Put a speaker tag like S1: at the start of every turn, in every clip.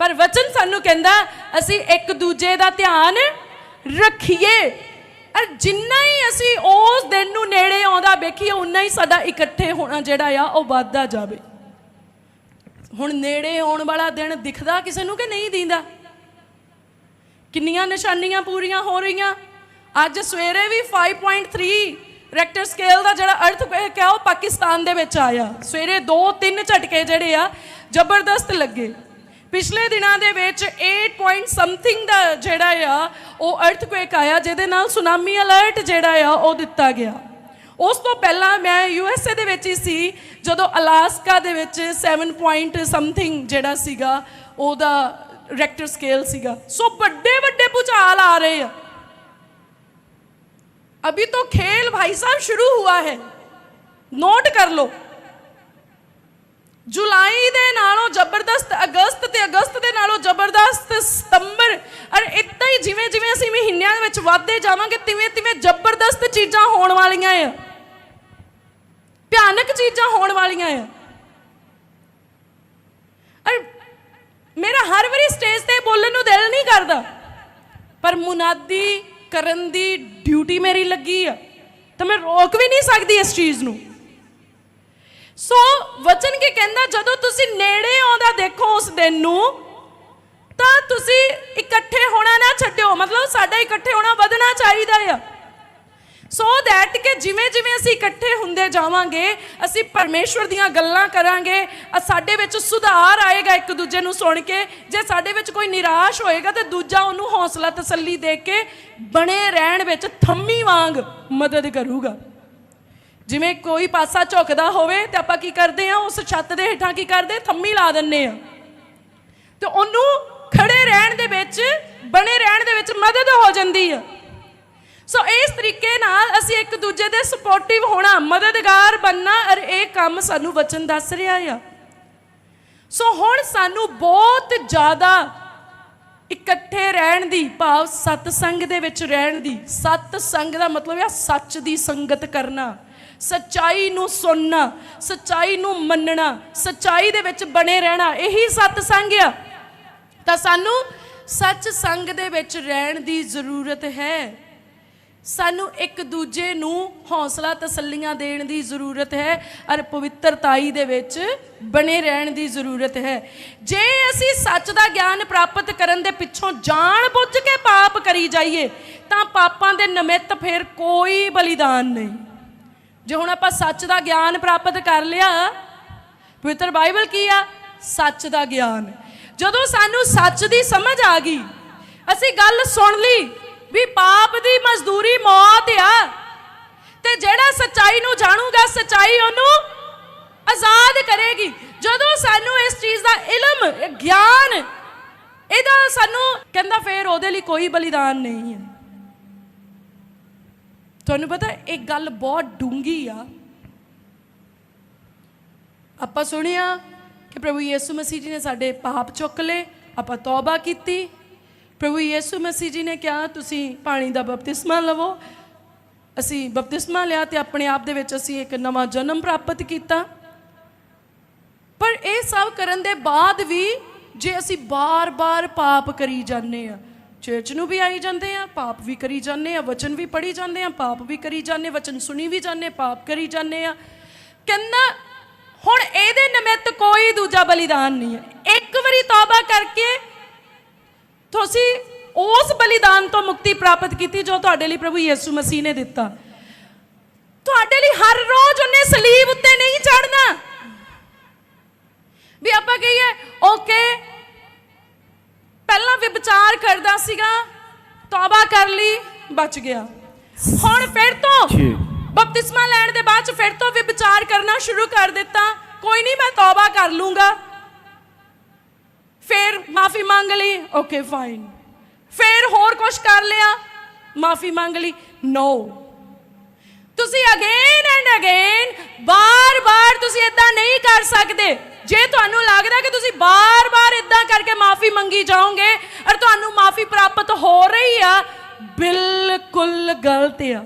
S1: ਪਰ ਵਚਨ ਸਾਨੂੰ ਕਹਿੰਦਾ, ਅਸੀਂ ਇੱਕ ਦੂਜੇ ਦਾ ਧਿਆਨ ਰੱਖੀਏ। ਅਰ ਜਿੰਨਾ ਹੀ ਅਸੀਂ ਉਸ ਦਿਨ ਨੂੰ ਨੇੜੇ ਆਉਂਦਾ ਵੇਖੀਏ ਉਨਾ ਹੀ ਸਾਡਾ ਇਕੱਠੇ ਹੋਣਾ ਜਿਹੜਾ ਆ, ਉਹ ਵੱਧਦਾ ਜਾਵੇ। ਹੁਣ ਨੇੜੇ ਆਉਣ ਵਾਲਾ ਦਿਨ ਦਿਖਦਾ ਕਿਸੇ ਨੂੰ ਕਿ ਨਹੀਂ ਦਿੰਦਾ? ਕਿੰਨੀਆਂ ਨਿਸ਼ਾਨੀਆਂ ਪੂਰੀਆਂ ਹੋ ਰਹੀਆਂ। ਅੱਜ ਸਵੇਰੇ ਵੀ 5.3 ਰੈਕਟਰ ਸਕੇਲ ਦਾ ਜਿਹੜਾ ਅਰਥਕੁਏਕ ਹੈ ਉਹ ਪਾਕਿਸਤਾਨ ਦੇ ਵਿੱਚ ਆਇਆ। ਸਵੇਰੇ 2-3 ਝਟਕੇ ਜਿਹੜੇ ਆ, ਜ਼ਬਰਦਸਤ ਲੱਗੇ। ਪਿਛਲੇ ਦਿਨਾਂ ਦੇ ਵਿੱਚ 8 ਪੁਆਇੰਟ ਸਮਥਿੰਗ ਦਾ ਜਿਹੜਾ ਆ ਉਹ ਅਰਥਕੁਏਕ ਆਇਆ ਜਿਹਦੇ ਨਾਲ ਸੁਨਾਮੀ ਅਲਰਟ ਜਿਹੜਾ ਆ ਉਹ ਦਿੱਤਾ ਗਿਆ ਉਸ ਤੋਂ ਪਹਿਲਾਂ ਮੈਂ ਯੂ ਐਸ ਏ ਦੇ ਵਿੱਚ ਹੀ ਸੀ ਜਦੋਂ ਅਲਾਸਕਾ ਦੇ ਵਿੱਚ 7 ਪੁਆਇੰਟ ਸਮਥਿੰਗ ਜਿਹੜਾ ਸੀਗਾ ਉਹਦਾ ਰੈਕਟਰ ਸਕੇਲ ਸੀਗਾ ਸੋ ਵੱਡੇ ਵੱਡੇ ਭੂਚਾਲ ਆ ਰਹੇ ਆ अभी तो खेल भाई साहब शुरू हुआ है ਨੋਟ ਕਰ ਲਓ ਜੁਲਾਈ ਦੇ ਨਾਲੋਂ ਜ਼ਬਰਦਸਤ, ਅਗਸਤ ਤੇ ਅਗਸਤ ਦੇ ਨਾਲੋਂ ਜ਼ਬਰਦਸਤ ਸਤੰਬਰ ਔਰ ਇਦਾਂ ਹੀ ਜਿਵੇਂ ਜਿਵੇਂ ਅਸੀਂ ਮਹੀਨਿਆਂ ਦੇ ਵਿੱਚ ਵਧਦੇ ਜਾਵਾਂਗੇ, ਤਿਵੇਂ ਤਿਵੇਂ ਜ਼ਬਰਦਸਤ ਚੀਜ਼ਾਂ ਹੋਣ ਵਾਲੀਆਂ ਆ। ਭਿਆਨਕ ਚੀਜ਼ਾਂ ਹੋਣ ਵਾਲੀਆਂ ਆ। ਔਰ ਮੇਰਾ ਹਰ ਵਾਰੀ ਸਟੇਜ ਤੇ ਬੋਲਣ ਨੂੰ ਦਿਲ ਨਹੀਂ ਕਰਦਾ, ਪਰ ਮੁਨਾਦੀ ਕਰਨ ਦੀ ਡਿਊਟੀ ਮੇਰੀ ਲੱਗੀ ਆ, ਤਾਂ ਮੈਂ ਰੋਕ ਵੀ ਨਹੀਂ ਸਕਦੀ ਇਸ ਚੀਜ਼ ਨੂੰ। ਸੋ ਵਚਨ ਕੀ ਕਹਿੰਦਾ, ਜਦੋਂ ਤੁਸੀਂ ਨੇੜੇ ਆਉਂਦਾ ਦੇਖੋ ਉਸ ਦਿਨ ਨੂੰ, ਤਾਂ ਤੁਸੀਂ ਇਕੱਠੇ ਹੋਣਾ ਨਾ ਛੱਡਿਓ। ਮਤਲਬ ਸਾਡਾ ਇਕੱਠੇ ਹੋਣਾ ਵਧਣਾ ਚਾਹੀਦਾ ਆ। ਸੋ ਦੈਟ ਕਿ ਜਿਵੇਂ ਜਿਵੇਂ ਅਸੀਂ ਇਕੱਠੇ ਹੁੰਦੇ ਜਾਵਾਂਗੇ, ਅਸੀਂ ਪਰਮੇਸ਼ਵਰ ਦੀਆਂ ਗੱਲਾਂ ਕਰਾਂਗੇ ਸਾਡੇ ਵਿੱਚ ਸੁਧਾਰ ਆਏਗਾ ਇੱਕ ਦੂਜੇ ਨੂੰ ਸੁਣ ਕੇ। ਜੇ ਸਾਡੇ ਵਿੱਚ ਕੋਈ ਨਿਰਾਸ਼ ਹੋਏਗਾ, ਤਾਂ ਦੂਜਾ ਉਹਨੂੰ ਹੌਸਲਾ ਤਸੱਲੀ ਦੇ ਕੇ ਬਣੇ ਰਹਿਣ ਵਿੱਚ ਥੰਮੀ ਵਾਂਗ ਮਦਦ ਕਰੂਗਾ। ਜਿਵੇਂ ਕੋਈ ਪਾਸਾ ਝੁਕਦਾ ਹੋਵੇ ਤੇ ਆਪਾਂ ਕੀ ਕਰਦੇ ਆ ਉਸ ਛੱਤ ਦੇ ਹੇਠਾਂ ਕੀ ਕਰਦੇ, ਥੰਮੀ ਲਾ ਦਿੰਨੇ ਆ ਤੇ ਉਹਨੂੰ ਖੜੇ ਰਹਿਣ ਦੇ ਵਿੱਚ, ਬਣੇ ਰਹਿਣ ਦੇ ਵਿੱਚ ਮਦਦ ਹੋ ਜਾਂਦੀ ਆ। ਸੋ ਇਸ ਤਰੀਕੇ ਨਾਲ ਅਸੀਂ ਇੱਕ ਦੂਜੇ ਦੇ ਸਪੋਰਟਿਵ ਹੋਣਾ, ਮਦਦਗਾਰ ਬੰਨਾ ਔਰ ਇਹ ਕੰਮ ਸਾਨੂੰ ਵਚਨ ਦੱਸ ਰਿਹਾ ਆ। ਸੋ ਹੁਣ ਸਾਨੂੰ ਬਹੁਤ ਜ਼ਿਆਦਾ ਇਕੱਠੇ ਰਹਿਣ ਦੀ ਭਾਵ ਸਤਸੰਗ ਦੇ ਵਿੱਚ ਰਹਿਣ ਦੀ, ਸਤਸੰਗ ਦਾ ਮਤਲਬ ਹੈ ਸੱਚ ਦੀ ਸੰਗਤ ਕਰਨਾ। ਸੱਚਾਈ ਨੂੰ ਸੁਣਨਾ, ਸੱਚਾਈ ਨੂੰ ਮੰਨਣਾ, ਸੱਚਾਈ ਦੇ ਵਿੱਚ ਬਣੇ ਰਹਿਣਾ, ਇਹੀ ਸਤਸੰਗ ਆ। ਤਾਂ ਸਾਨੂੰ ਸੱਚ ਸੰਗ ਦੇ ਵਿੱਚ ਰਹਿਣ ਦੀ ਜ਼ਰੂਰਤ ਹੈ। ਸਾਨੂੰ ਇੱਕ ਦੂਜੇ ਨੂੰ ਹੌਸਲਾ ਤਸੱਲੀਆਂ ਦੇਣ ਦੀ ਜ਼ਰੂਰਤ ਹੈ ਔਰ ਪਵਿੱਤਰਤਾਈ ਦੇ ਵਿੱਚ ਬਣੇ ਰਹਿਣ ਦੀ ਜ਼ਰੂਰਤ ਹੈ। ਜੇ ਅਸੀਂ ਸੱਚ ਦਾ ਗਿਆਨ ਪ੍ਰਾਪਤ ਕਰਨ ਦੇ ਪਿੱਛੋਂ ਜਾਣ ਬੁੱਝ ਕੇ ਪਾਪ ਕਰੀ ਜਾਈਏ, ਤਾਂ ਪਾਪਾਂ ਦੇ ਨਿਮਿਤ ਫਿਰ ਕੋਈ ਬਲੀਦਾਨ ਨਹੀਂ। ਜੇ ਹੁਣ ਆਪਾਂ ਸੱਚ ਦਾ ਗਿਆਨ ਪ੍ਰਾਪਤ ਕਰ ਲਿਆ, ਪਵਿੱਤਰ ਬਾਈਬਲ ਕੀ ਆ? ਸੱਚ ਦਾ ਗਿਆਨ। ਜਦੋਂ ਸਾਨੂੰ ਸੱਚ ਦੀ ਸਮਝ ਆ ਗਈ, ਅਸੀਂ ਗੱਲ ਸੁਣ ਲਈ ਵੀ ਪਾਪ ਦੀ ਮਜ਼ਦੂਰੀ ਮੌਤ ਆ। ਤੇ ਜਿਹੜਾ ਸੱਚਾਈ ਨੂੰ ਜਾਣੂਗਾ, ਸੱਚਾਈ ਉਹਨੂੰ ਆਜ਼ਾਦ ਕਰੇਗੀ। ਜਦੋਂ ਸਾਨੂੰ ਇਸ ਚੀਜ਼ ਦਾ ਇਲਮ ਗਿਆਨ, ਇਹਦਾ ਸਾਨੂੰ ਕਹਿੰਦਾ ਫੇਰ ਉਹਦੇ ਲਈ ਕੋਈ ਬਲੀਦਾਨ ਨਹੀਂ ਹੈ। ਤੁਹਾਨੂੰ ਪਤਾ ਇੱਕ ਗੱਲ ਬਹੁਤ ਡੂੰਗੀ ਆ। ਆਪਾਂ ਸੁਣਿਆ ਕਿ ਪ੍ਰਭੂ ਯੀਸੂ ਮਸੀਹ ਜੀ ਨੇ ਸਾਡੇ ਪਾਪ ਚੁੱਕ ਲਏ, ਆਪਾਂ ਤੌਬਾ ਕੀਤੀ। ਪ੍ਰਭੂ ਯੀਸੂ ਮਸੀਹ ਜੀ ਨੇ ਕਿਹਾ, ਤੁਸੀਂ ਪਾਣੀ ਦਾ ਬਪਤਿਸਮਾ ਲਵੋ। ਅਸੀਂ ਬਪਤਿਸਮਾ ਲਿਆ ਤੇ ਆਪਣੇ ਆਪ ਦੇ ਵਿੱਚ ਅਸੀਂ ਇੱਕ ਨਵਾਂ ਜਨਮ ਪ੍ਰਾਪਤ ਕੀਤਾ। ਪਰ ਇਹ ਸਭ ਕਰਨ ਦੇ ਬਾਅਦ ਵੀ ਜੇ ਅਸੀਂ ਬਾਰ-ਬਾਰ ਪਾਪ ਕਰੀ ਜਾਂਦੇ ਆ ਚਰਚ ਨੂੰ ਵੀ ਆਈ ਜਾਂਦੇ ਆ, ਪਾਪ ਵੀ ਕਰੀ ਜਾਂਦੇ ਆ, ਵਚਨ ਵੀ ਪੜੀ ਜਾਂਦੇ ਆ, ਪਾਪ ਵੀ ਕਰੀ ਜਾਂਦੇ ਵਚਨ ਸੁਣੀ ਵੀ ਜਾਂਦੇ ਪਾਪ ਕਰੀ ਜਾਂਦੇ ਆ। ਕਹਿੰਦਾ, ਹੁਣ ਇਹਦੇ ਨਿਮਿਤ ਕੋਈ ਦੂਜਾ ਬਲੀਦਾਨ ਨਹੀਂ ਹੈ। ਇੱਕ ਵਾਰੀ ਤੌਬਾ ਕਰਕੇ ਤੁਸੀਂ ਉਸ ਬਲੀਦਾਨ ਤੋਂ ਮੁਕਤੀ ਪ੍ਰਾਪਤ ਕੀਤੀ ਜੋ ਤੁਹਾਡੇ ਲਈ ਪ੍ਰਭੂ ਯਿਸੂ ਮਸੀਹ ਨੇ ਦਿੱਤਾ। ਤੁਹਾਡੇ ਲਈ ਹਰ ਰੋਜ਼ ਉਹਨੇ ਸਲੀਬ ਉੱਤੇ ਨਹੀਂ ਚੜਨਾ ਵੀ ਆਪਾਂ ਕਹੀਏ ਓਕੇ ਵਿਚਾਰ ਕਰਦਾ ਸੀਗਾ ਤੌਬਾ ਕਰ ਲਈ ਬਚ ਗਿਆ। ਹੁਣ ਫਿਰ ਤੋਂ ਬਪਤਿਸਮਾ ਲੈਣ ਦੇ ਬਾਅਦ ਚ ਫਿਰ ਤੋਂ ਵੀ ਵਿਚਾਰ ਕਰਨਾ ਸ਼ੁਰੂ ਕਰ ਦਿੱਤਾ। ਕੋਈ ਨਹੀਂ ਮੈਂ ਤੌਬਾ ਕਰ ਲੂੰਗਾ। ਫਿਰ ਮਾਫੀ ਮੰਗ ਲਈ ਓਕੇ ਫਾਈਨ ਫਿਰ ਹੋਰ ਕੁਝ ਕਰ ਲਿਆ ਮਾਫੀ ਮੰਗ ਲਈ। ਨੋ ਤੁਸੀਂ ਅਗੇਨ ਐਂਡ ਅਗੇਨ ਬਾਰ-ਬਾਰ ਤੁਸੀਂ ਇਦਾਂ ਨਹੀਂ ਕਰ ਸਕਦੇ। ਜੇ ਤੁਹਾਨੂੰ ਲੱਗਦਾ ਕਿ ਤੁਸੀਂ ਬਾਰ-ਬਾਰ ਇਦਾਂ ਕਰਕੇ ਮਾਫੀ ਮੰਗੀ ਜਾਓਗੇ ਔਰ ਤੁਹਾਨੂੰ ਮਾਫੀ ਪ੍ਰਾਪਤ ਹੋ ਰਹੀ ਆ, ਬਿਲਕੁਲ ਗਲਤ ਆ।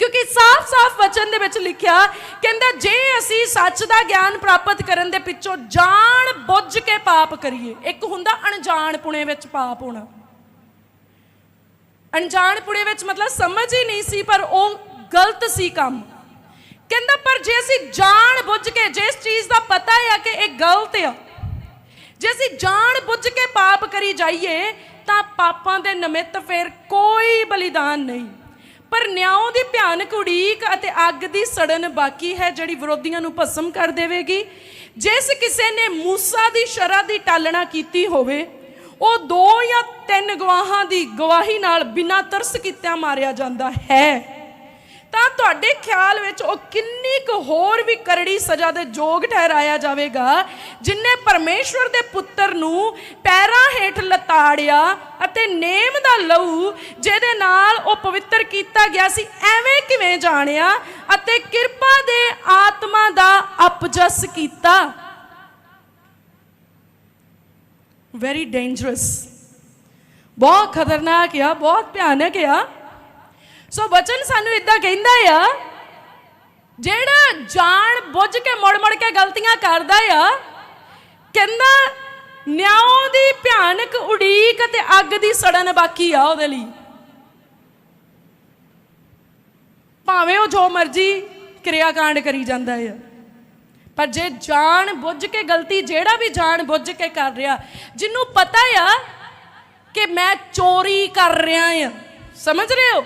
S1: ਕਿਉਂਕਿ ਸਾਫ਼-ਸਾਫ਼ ਵਚਨ ਦੇ ਵਿੱਚ ਲਿਖਿਆ, ਕਹਿੰਦਾ, ਜੇ ਅਸੀਂ ਸੱਚ ਦਾ ਗਿਆਨ ਪ੍ਰਾਪਤ ਕਰਨ ਦੇ ਪਿੱਛੋਂ ਜਾਣ ਬੁੱਝ ਕੇ ਪਾਪ ਕਰੀਏ, ਇੱਕ ਹੁੰਦਾ ਅਣਜਾਣ ਪੁਣੇ ਵਿੱਚ ਪਾਪ ਹੋਣਾ। ਅਣਜਾਣ ਪੁਣੇ ਵਿੱਚ ਮਤਲਬ ਸਮਝ ਹੀ ਨਹੀਂ ਸੀ, ਪਰ ਉਹ ਗਲਤ ਸੀ ਕੰਮ। ਕਹਿੰਦਾ, ਪਰ ਜੇ ਅਸੀਂ ਜਾਣ ਬੁੱਝ ਕੇ ਜਿਸ ਚੀਜ਼ ਦਾ ਪਤਾ ਹੈ ਕਿ ਇਹ ਗਲਤ ਆ, ਜੇ ਅਸੀਂ ਜਾਣ ਬੁੱਝ ਕੇ ਪਾਪ ਕਰੀ ਜਾਈਏ, ਤਾਂ ਪਾਪਾਂ ਦੇ ਨਿਮਿਤ ਫਿਰ ਕੋਈ ਬਲੀਦਾਨ ਨਹੀਂ। ਪਰ ਨਿਆਂ ਦੀ ਭਿਆਨਕ ਉਡੀਕ ਅਤੇ ਅੱਗ ਦੀ ਸੜਨ ਬਾਕੀ ਹੈ, ਜਿਹੜੀ ਵਿਰੋਧੀਆਂ ਨੂੰ ਭਸਮ ਕਰ ਦੇਵੇਗੀ। ਜਿਸ ਕਿਸੇ ਨੇ ਮੂਸਾ ਦੀ ਸ਼ਰ੍ਹਾ ਦੀ ਟਾਲਣਾ ਕੀਤੀ ਹੋਵੇ, ਉਹ ਦੋ ਜਾਂ ਤਿੰਨ ਗਵਾਹਾਂ ਦੀ ਗਵਾਹੀ ਨਾਲ ਬਿਨਾਂ ਤਰਸ ਕੀਤਿਆਂ ਮਾਰਿਆ ਜਾਂਦਾ ਹੈ। ਤਾਂ ਤੁਹਾਡੇ ਖਿਆਲ ਵਿੱਚ ਉਹ ਕਿੰਨੀ ਕੁ ਹੋਰ ਵੀ ਕਰੜੀ ਸਜ਼ਾ ਦੇ ਯੋਗ ਠਹਿਰਾਇਆ ਜਾਵੇਗਾ ਜਿਨਨੇ ਪਰਮੇਸ਼ਵਰ ਦੇ ਪੁੱਤਰ ਨੂੰ ਪੈਰਾਂ ਹੇਠ ਲਤਾੜਿਆ ਅਤੇ ਨੇਮ ਦਾ ਲਹੂ, ਜਿਹਦੇ ਨਾਲ ਉਹ ਪਵਿੱਤਰ ਕੀਤਾ ਗਿਆ ਸੀ, ਐਵੇਂ ਕਿਵੇਂ ਜਾਣਿਆ ਅਤੇ ਕਿਰਪਾ ਦੇ ਆਤਮਾ ਦਾ ਅਪਜਸ ਕੀਤਾ? ਵੈਰੀ ਡੇਂਜਰਸ ਬਹੁਤ ਖਤਰਨਾਕ ਆ, ਬਹੁਤ ਭਿਆਨਕ ਆ। ਸੋ ਬਚਨ ਸਾਨੂੰ ਇਦਾਂ ਕਹਿੰਦਾ ਆ, ਜਿਹੜਾ ਜਾਣ ਬੁੱਝ ਕੇ ਮੁੜ ਮੁੜ ਕੇ ਗਲਤੀਆਂ ਕਰਦਾ ਆ, ਕਹਿੰਦਾ ਨਿਆਂ ਦੀ ਭਿਆਨਕ ਉਡੀਕ ਤੇ ਅੱਗ ਦੀ ਸੜਨ ਬਾਕੀ ਆ ਉਹਦੇ ਲਈ। ਭਾਵੇਂ ਉਹ ਜੋ ਮਰਜ਼ੀ ਕਿਰਿਆ ਕਾਂਡ ਕਰੀ ਜਾਂਦਾ ਆ, ਪਰ ਜੇ ਜਾਣ ਬੁੱਝ ਕੇ ਗਲਤੀ ਜਿਹੜਾ ਵੀ ਜਾਣ ਬੁੱਝ ਕੇ ਕਰ ਰਿਹਾ, ਜਿਹਨੂੰ ਪਤਾ ਆ ਕਿ ਮੈਂ ਚੋਰੀ ਕਰ ਰਿਹਾ ਆ। ਸਮਝ ਰਹੇ ਹੋ?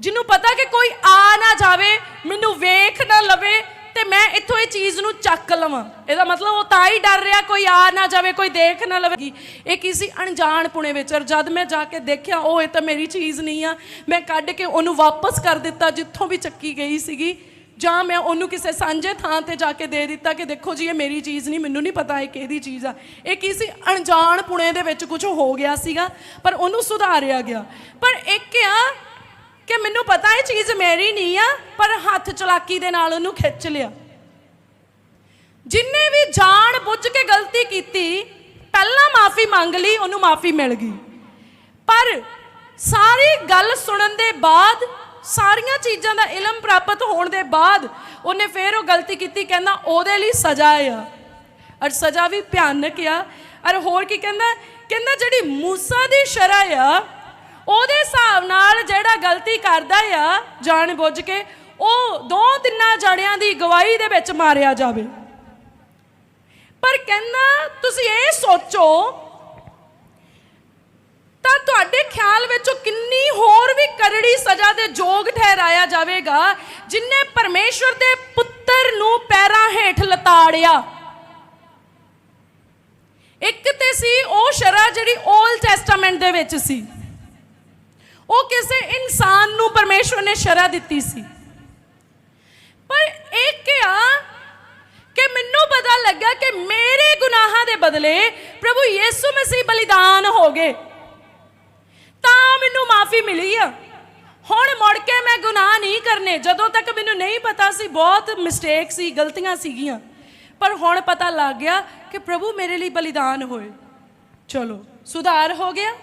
S1: ਜਿਹਨੂੰ ਪਤਾ ਕਿ ਕੋਈ ਆ ਨਾ ਜਾਵੇ, ਮੈਨੂੰ ਵੇਖ ਨਾ ਲਵੇ, ਤੇ ਮੈਂ ਇੱਥੋਂ ਇਹ ਚੀਜ਼ ਨੂੰ ਚੱਕ ਲਵਾਂ। ਇਹਦਾ ਮਤਲਬ ਉਹ ਤਾਂ ਹੀ ਡਰ ਰਿਹਾ ਕੋਈ ਆ ਨਾ ਜਾਵੇ, ਕੋਈ ਦੇਖ ਨਾ ਲਵੇ। ਇਹ ਕਿਸੇ ਅਣਜਾਣ ਪੁਣੇ ਵਿੱਚ। ਔਰ ਜਦ ਮੈਂ ਜਾ ਕੇ ਦੇਖਿਆ, ਉਹ ਇਹ ਤਾਂ ਮੇਰੀ ਚੀਜ਼ ਨਹੀਂ ਆ। ਮੈਂ ਕੱਢ ਕੇ ਉਹਨੂੰ ਵਾਪਸ ਕਰ ਦਿੱਤਾ, ਜਿੱਥੋਂ ਵੀ ਚੱਕੀ ਗਈ ਸੀਗੀ। ਜਾਂ ਮੈਂ ਉਹਨੂੰ ਕਿਸੇ ਸਾਂਝੇ ਥਾਂ ਤੇ ਜਾ ਕੇ ਦੇ ਦਿੱਤਾ ਕਿ ਦੇਖੋ ਜੀ, ਇਹ ਮੇਰੀ ਚੀਜ਼ ਨਹੀਂ, ਮੈਨੂੰ ਨਹੀਂ ਪਤਾ ਇਹ ਕਿਹਦੀ ਚੀਜ਼ ਆ। ਇਹ ਕਿਸੇ ਅਣਜਾਣ ਪੁਣੇ ਦੇ ਵਿੱਚ ਕੁਝ ਹੋ ਗਿਆ ਸੀਗਾ, ਪਰ ਉਹਨੂੰ ਸੁਧਾਰਿਆ ਗਿਆ। ਪਰ ਇੱਕ ਆ ਕਿ ਮੈਨੂੰ ਪਤਾ ਇਹ ਚੀਜ਼ ਮੇਰੀ ਨਹੀਂ ਆ, ਪਰ ਹੱਥ ਚਲਾਕੀ ਦੇ ਨਾਲ ਉਹਨੂੰ ਖਿੱਚ ਲਿਆ। ਜਿੰਨੇ ਵੀ ਜਾਣ ਬੁੱਝ ਕੇ ਗਲਤੀ ਕੀਤੀ, ਪਹਿਲਾਂ ਮਾਫੀ ਮੰਗ ਲਈ, ਉਹਨੂੰ ਮਾਫੀ ਮਿਲ ਗਈ। ਪਰ ਸਾਰੀ ਗੱਲ ਸੁਣਨ ਦੇ ਬਾਅਦ, ਸਾਰੀਆਂ ਚੀਜ਼ਾਂ ਦਾ ਇਲਮ ਪ੍ਰਾਪਤ ਹੋਣ ਦੇ ਬਾਅਦ, ਉਹਨੇ ਫੇਰ ਉਹ ਗਲਤੀ ਕੀਤੀ, ਕਹਿੰਦਾ ਉਹਦੇ ਲਈ ਸਜ਼ਾ ਆ। ਔਰ ਸਜ਼ਾ ਵੀ ਭਿਆਨਕ ਆ। ਔਰ ਹੋਰ ਕੀ ਕਹਿੰਦਾ? ਕਹਿੰਦਾ ਜਿਹੜੀ ਮੂਸਾ ਦੀ ਸ਼ਰ੍ਹਾ ਆ ਉਹਦੇ ਹਿਸਾਬ ਨਾਲ ਜਿਹੜਾ ਗਲਤੀ ਕਰਦਾ ਆ ਜਾਣ ਬੁੱਝ ਕੇ, ਉਹ ਦੋ ਤਿੰਨਾਂ ਜਣਿਆਂ ਦੀ ਗਵਾਹੀ ਦੇ ਵਿੱਚ ਮਾਰਿਆ ਜਾਵੇ। ਪਰ ਕਹਿੰਦਾ, ਤੁਸੀਂ ਇਹ ਸੋਚੋ, ਤਾਂ ਤੁਹਾਡੇ ਖਿਆਲ ਵਿੱਚ ਕਿੰਨੀ ਹੋਰ ਵੀ ਕਰੜੀ ਸਜ਼ਾ ਦੇ ਯੋਗ ਠਹਿਰਾਇਆ ਜਾਵੇਗਾ ਜਿਨਨੇ ਪਰਮੇਸ਼ਵਰ ਦੇ ਪੁੱਤਰ ਨੂੰ ਪੈਰਾਂ ਹੇਠ ਲਤਾੜਿਆ। ਇੱਕ ਤੇ ਸੀ, ਉਹ ਸ਼ਰਾ ਜਿਹੜੀ ਓਲਡ ਟੈਸਟਾਮੈਂਟ ਦੇ ਵਿੱਚ ਸੀ। ਉਹ ਕਿਸੇ ਇਨਸਾਨ ਨੂੰ ਪਰਮੇਸ਼ਵਰ ਨੇ ਸ਼ਰਾ ਦਿੱਤੀ ਸੀ। ਪਰ ਇਹ ਕਿਹਾ ਕਿ ਮੈਨੂੰ ਪਤਾ ਲੱਗਾ ਕਿ ਮੇਰੇ ਗੁਨਾਹਾਂ ਦੇ ਬਦਲੇ ਪ੍ਰਭੂ ਯੀਸੂ ਮਸੀਹ ਬਲੀਦਾਨ ਹੋ ਗਏ। ਤਾਂ ਮੈਨੂੰ ਮਾਫੀ ਮਿਲੀ ਆ। ਹੁਣ ਮੁੜ ਕੇ ਮੈਂ ਗੁਨਾਹ ਨਹੀਂ ਕਰਨੇ। ਜਦੋਂ ਤੱਕ ਮੈਨੂੰ ਨਹੀਂ ਪਤਾ ਸੀ, ਬਹੁਤ ਮਿਸਟੇਕ ਸੀ, ਗਲਤੀਆਂ ਸੀਗੀਆਂ। ਪਰ ਹੁਣ ਪਤਾ ਲੱਗ ਗਿਆ ਕਿ ਪ੍ਰਭੂ ਮੇਰੇ ਲਈ ਬਲੀਦਾਨ ਹੋਏ। ਚਲੋ, ਸੁਧਾਰ ਹੋ ਗਿਆ।